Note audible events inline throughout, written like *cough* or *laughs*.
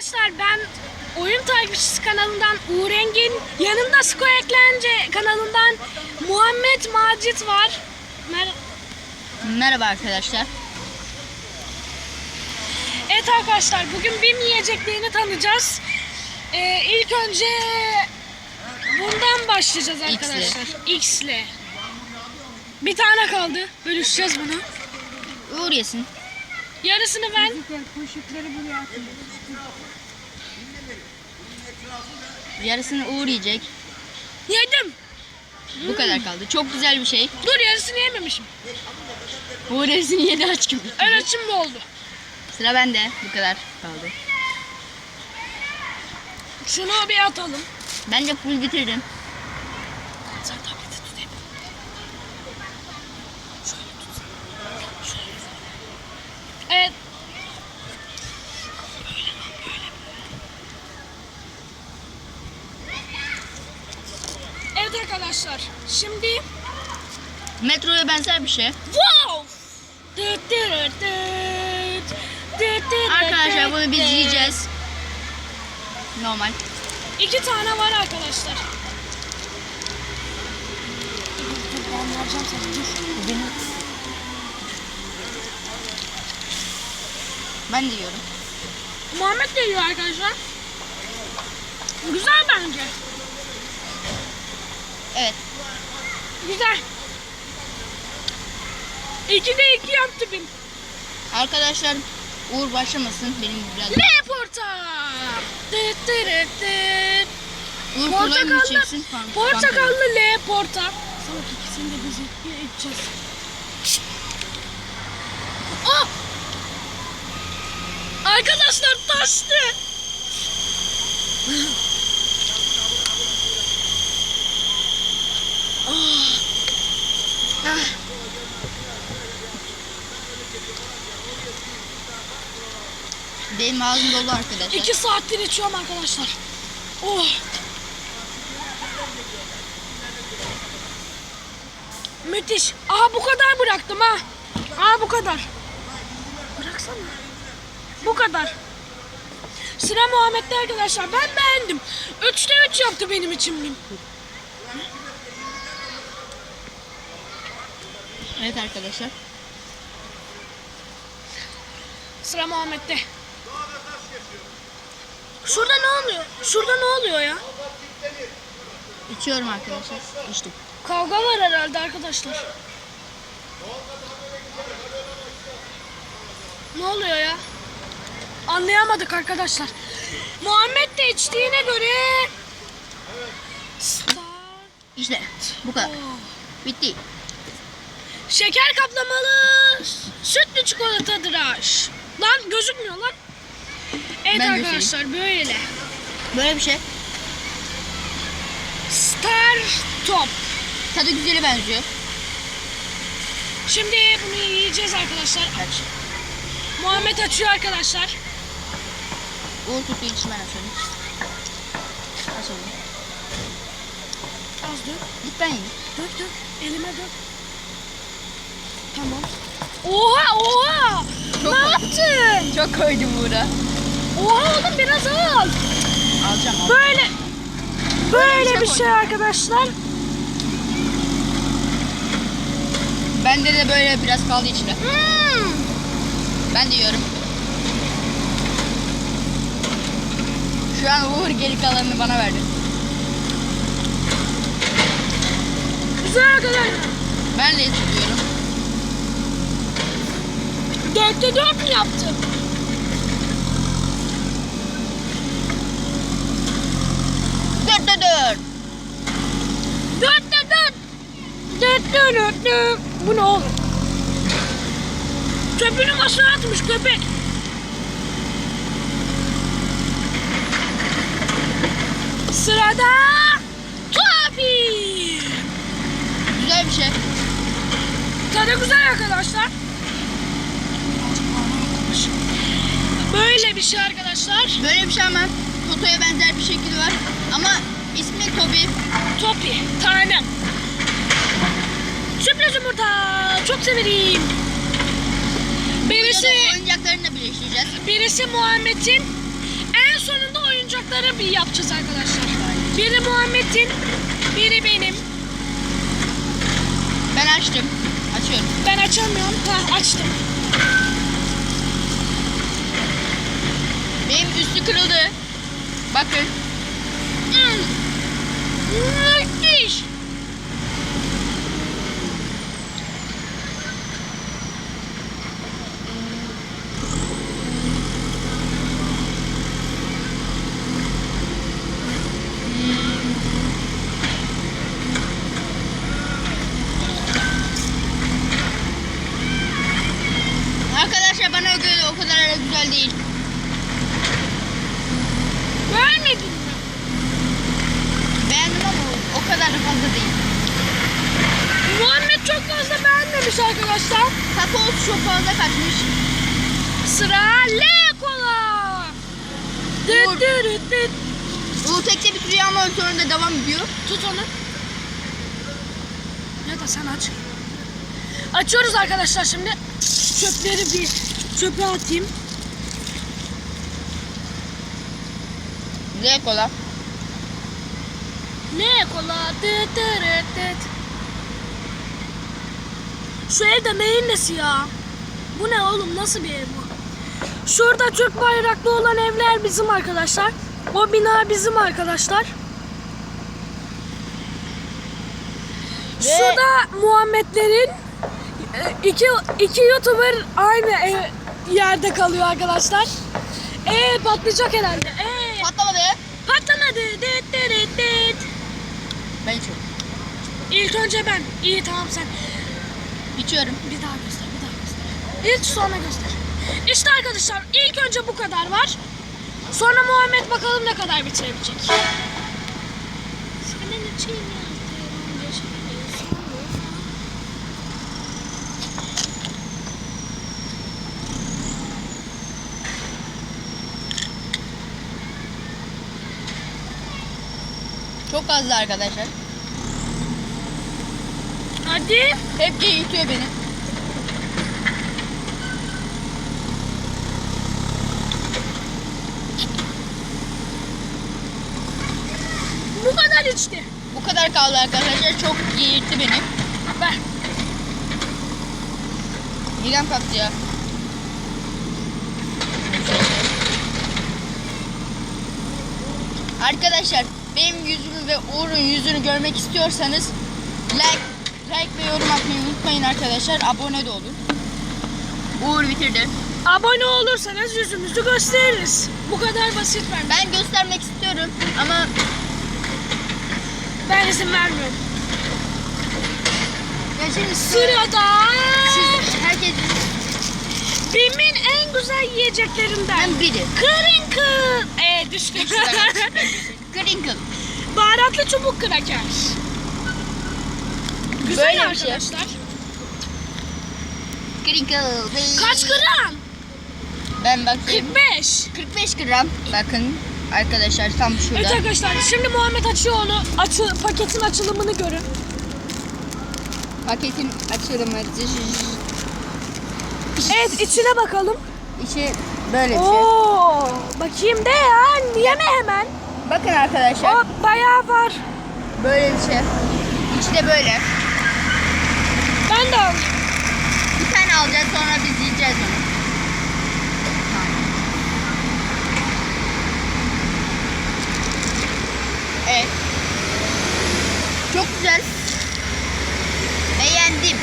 Arkadaşlar ben Oyun Takipçisi kanalından Uğur Engin, yanımda Sko Eklence kanalından Muhammed Macit var. Mer- Merhaba arkadaşlar. evet arkadaşlar bugün BİM yiyeceklerini tanıyacağız. Ee, ilk önce bundan başlayacağız arkadaşlar. X'le. Bir tane kaldı. Bölüşeceğiz bunu. Uğur yesin. Yarısını ben, Yarısını Uğur yiyecek. yedim. Bu kadar kaldı. Çok güzel bir şey. Dur yarısını yememişim. Uğur hepsini yedi aç gibi. Evet şimdi oldu. Sıra bende. Bu kadar kaldı. Şunu bir atalım. Bence full bitiririm. Sen tableti tut hep. Şöyle tut. Şöyle. Evet. Evet arkadaşlar. Şimdi Metroya benzer bir şey. wow. Arkadaşlar bunu biz yiyeceğiz. Normal. İki tane var arkadaşlar. Ben vereceğim sana, dur. Ben de yiyorum. Muhammed de yiyor arkadaşlar. Güzel bence. Evet. Güzel. İki de iki yaptı bin. Arkadaşlar Uğur başlamasın. Benim biraz... Ne porta? Dıt dırıt dıt. Uğur Portakallı, içeceksin? Fan- portakallı L porta. Salak ikisini de biz içeceğiz. Oh! Arkadaşlar taştı. *laughs* Ah. Ah. Benim ağzım dolu arkadaşlar. İki saattir içiyorum arkadaşlar. Oh. Müthiş. Aha bu kadar bıraktım ha. Aha bu kadar. Bıraksana. Bu kadar. Sıra Muhammed'de arkadaşlar. Ben beğendim. Üçte üç yaptı benim için. Evet arkadaşlar. Sıra Muhammed'de. Şurada ne oluyor? Şurada ne oluyor ya? İçiyorum arkadaşlar. İçtim. Kavga var herhalde arkadaşlar. Ne oluyor ya? Anlayamadık arkadaşlar. Muhammed de içtiğine göre... İşte bu kadar. Oh. Bitti. Şeker kaplamalı sütlü çikolata dıraş. Lan gözükmüyor lan. Evet Ben de arkadaşlar böyle. Böyle bir şey. Star Top. Tadı güzeli benziyor. Şimdi bunu yiyeceğiz arkadaşlar. Aç. Muhammed açıyor arkadaşlar. Uğur tuttuğu için ben açıyorum. Aç oğlum. Az dök. Git ben yiyeyim. Dök dök. Elime dök. Tamam. Oha oha. Çok ne yaptın? Çok koydum Uğur'a. Oha oğlum biraz al. Alacağım alacağım. Böyle böyle bir şey arkadaşlar. Bende de böyle biraz kaldı içinde. Hmm. Ben de yiyorum. Şu an Uğur geri kalanını bana verdi. Güzel arkadaşlar. Ben de tutuyorum. Dörtte dört mü yaptın? Dörtte dört. Dörtte dört. Dörtte dört. dört. Bu ne oğlum? Çöpünü masaya atmış köpek. Sırada Topi. Güzel bir şey. Tadı güzel arkadaşlar. Böyle bir şey arkadaşlar. Böyle bir şey ama Toto'ya benzer bir şekli var. Ama ismi Tobi. Topi, tanem. Sürpriz yumurta. Çok severim. Birisi, oyuncaklarını da birleştireceğiz. birisi Muhammed'in en bardakları bir yapacağız arkadaşlar. Biri Muhammed'in, biri benim. Ben açtım. Açıyorum. Ben açamıyorum. Ha açtım. Benim üstü kırıldı. Bakın. Müthiş. Arkadaşlar bana göre o kadar da güzel değil. Beğenmedin mi? Beğendim ama o kadar da fazla değil. Muhammed çok fazla beğenmemiş arkadaşlar. Kakaosu çok fazla kaçmış. Sıra L kola. Vur. Dıt dıt dıt dıt. Bu tekte bitiriyor ama da devam ediyor. Tut onu. Ya da sen aç. Açıyoruz arkadaşlar şimdi. Çöpleri bir çöpe atayım. Z kola. Ne kola? Dıt dıt dıt. Şu evde neyin nesi ya? Bu ne oğlum? Nasıl bir ev bu? Şurada Türk bayraklı olan evler bizim arkadaşlar. O bina bizim arkadaşlar. Ve- Şurada Muhammedlerin e, iki, iki YouTuber aynı ev- yerde kalıyor arkadaşlar. Ee patlayacak herhalde. Ee Patlamadı. patlamadı. Dıt dıt dıt. Ben içiyorum. İlk önce ben. İyi tamam sen. İçiyorum. Bir daha göster, bir daha göster. İlk sonra göster. İşte arkadaşlar ilk önce bu kadar var. Sonra Muhammed bakalım ne kadar bitirebilecek. Senin için yazdığım bir şey sonra. Çok azdı arkadaşlar. Hadi. Hep eğitiyor beni. Bu kadar içti. Bu kadar kaldı arkadaşlar. Çok geğirtti beni. Ver. Midem kalktı ya. Arkadaşlar benim yüzümü ve Uğur'un yüzünü görmek istiyorsanız like, like ve yorum atmayı unutmayın arkadaşlar. Abone de olun. Uğur bitirdi. Abone olursanız yüzümüzü gösteririz. Bu kadar basit ben. Ben göstermek istiyorum ama Ben izin vermiyorum. ya şimdi Sırada siz herkes BİM'in en güzel yiyeceklerinden. ben biri. Crinkle. *laughs* Ee düştü. *laughs* Crinkle. Baharatlı çubuk kraker. Güzel Böyle şey. arkadaşlar. Crinkle. Kaç gram? Ben bakayım. 45. 45 gram. Bakın arkadaşlar tam Evet şurada. arkadaşlar şimdi Muhammed açıyor onu. Açı, paketin açılımını görün. Paketin açılımı. Evet içine bakalım. İçi böyle bir şey. Oo, bakayım de ya. Yeme hemen. Bakın arkadaşlar Hop bayağı var. böyle bir şey. İçi de böyle. Ben de alayım. Bir tane alacağız sonra biz yiyeceğiz onu. Evet. Çok güzel. Beğendim.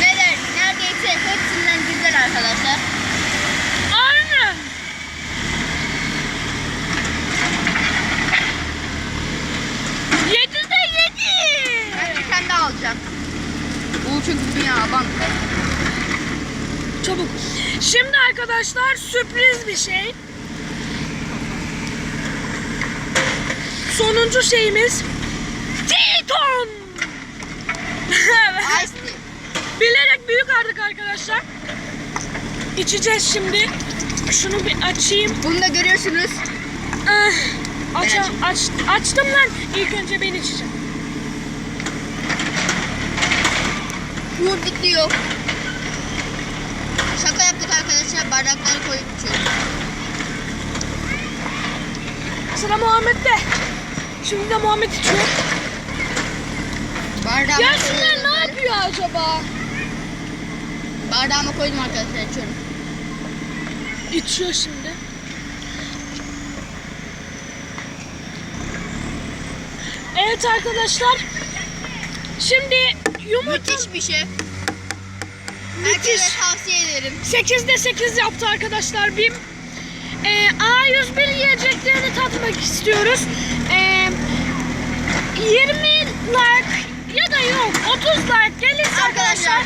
Neler, neredeyse hepsinden güzel arkadaşlar. Aynen. Yedi de yedi. Ben bir tane daha alacağım. Bu çünkü dünya aban. Çabuk. Şimdi arkadaşlar bir şey. Sonuncu şeyimiz Titon. Ice *laughs* tea. Bilerek büyük aldık arkadaşlar. İçeceğiz şimdi. Şunu bir açayım. Bunu da görüyorsunuz. Ah, aç, aç, açtım lan. İlk önce ben içeceğim. Uğur bitliyor. Şaka yaptık arkadaşlar. Bardakları koyup içiyoruz. Sıra Muhammed'de. Şimdi de Muhammed içiyor. Koydum. şunlar ne yapıyor acaba? Bardağıma koydum arkadaşlar içiyorum. İçiyor şimdi. Evet arkadaşlar. Şimdi yumurta Müthiş bir şey. Müthiş. Herkese tavsiye ederim. 8'de 8 yaptı arkadaşlar BİM. Ee, A101 yiyeceklerini tatmak istiyoruz. Ee, 20 like ya da yok 30 like gelirse arkadaşlar.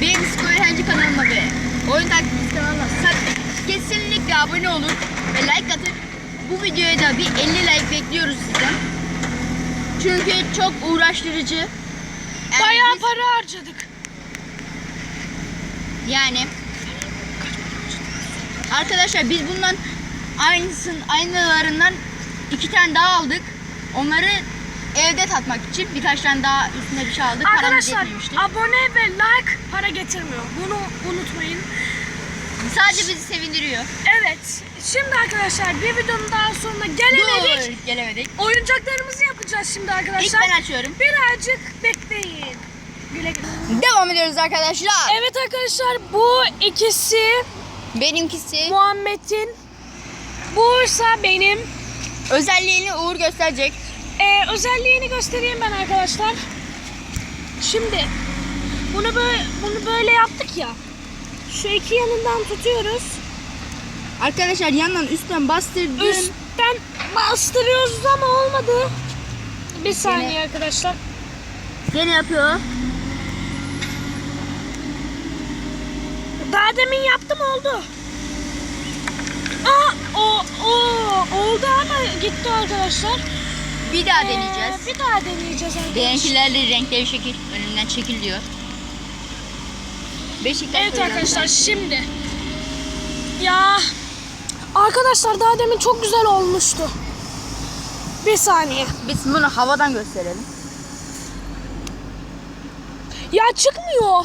Benim Skoy Henci kanalıma ve Oyun Taktiğiniz kanalına kesinlikle abone olun ve like atın. Bu videoya da bir 50 like bekliyoruz sizden. Çünkü çok uğraştırıcı. Yani Bayağı biz- para harcadık. Yani Arkadaşlar biz bundan aynısın aynılarından iki tane daha aldık. Onları evde tatmak için birkaç tane daha üstüne bir şey aldık. Arkadaşlar abone ve like para getirmiyor. Bunu unutmayın. Sadece bizi sevindiriyor. Evet. Şimdi arkadaşlar bir videonun daha sonuna gelemedik. Dur, gelemedik. Oyuncaklarımızı yapacağız şimdi İlk arkadaşlar. ben açıyorum. Birazcık bekleyin. Güle güle. Devam ediyoruz arkadaşlar. Evet arkadaşlar bu ikisi Benimkisi Muhammed'in. Buysa benim. özelliğini Uğur gösterecek. Ee, özelliğini göstereyim ben arkadaşlar. Şimdi bunu böyle bunu böyle yaptık ya. Şu iki yanından tutuyoruz. Arkadaşlar yandan üstten bastırdın. Üstten bastırıyoruz ama olmadı. Bir saniye Yine- arkadaşlar. Gene yapıyor. Daha demin yaptım oldu. Aa, o, o oldu ama gitti arkadaşlar. Bir daha Ee, deneyeceğiz. bir daha deneyeceğiz arkadaşlar. Benimkilerle renkli bir şekil önümden çekil diyor. Beşiktaş Evet arkadaşlar ben. şimdi. Ya arkadaşlar daha demin çok güzel olmuştu. Bir saniye. Biz bunu havadan gösterelim. Ya çıkmıyor.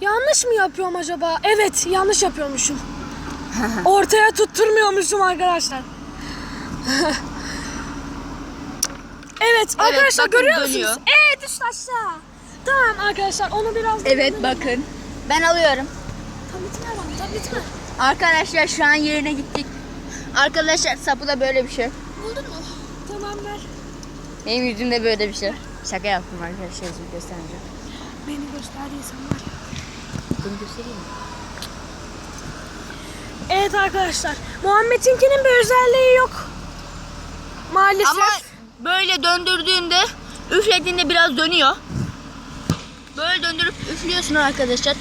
Yanlış mı yapıyorum acaba? Evet yanlış yapıyormuşum. Ortaya tutturmuyormuşum arkadaşlar. evet arkadaşlar bakın görüyor dönüyor. musunuz? Evet düştü aşağı. Tamam arkadaşlar onu biraz Evet bakın. Ben alıyorum. Tam bitme lan tam bitme. Arkadaşlar şu an yerine gittik. Arkadaşlar sapı da böyle bir şey. Buldun mu? Tamam ver. Benim yüzümde böyle bir şey. Şaka yaptım arkadaşlar şimdi göstereceğim. Beni gösterdiysen var ya. Bunu göstereyim mi? Evet arkadaşlar. Muhammed'inkinin bir özelliği yok. Maalesef. Ama böyle döndürdüğünde üflediğinde biraz dönüyor. Böyle döndürüp üflüyorsun arkadaşlar.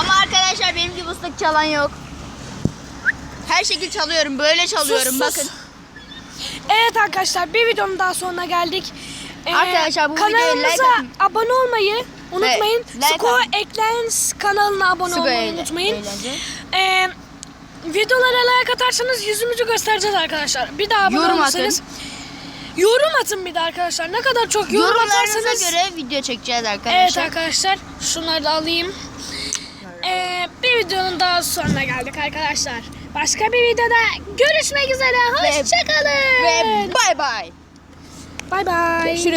Ama arkadaşlar benim gibi ıslık çalan yok. Her şekil çalıyorum. Böyle çalıyorum. Sus, sus. Bakın. Evet arkadaşlar bir videonun daha sonuna geldik. Ee, Arkadaşlar bu videoya like atın. abone olmayı unutmayın. like Sko atın. Eklens kanalına abone Sıkı olmayı eğlen- unutmayın. eğlence. Ee, videolara like atarsanız yüzümüzü göstereceğiz arkadaşlar. Bir daha abone Yorum olursanız. Yorum atın bir de arkadaşlar. Ne kadar çok yorum atarsanız. Göre video çekeceğiz arkadaşlar. Evet arkadaşlar şunları da alayım. Ee, bir videonun daha sonuna geldik arkadaşlar. Başka bir videoda görüşmek üzere. Ve- Hoşçakalın. Ve bay bay. Bay bay. Görüşürüz.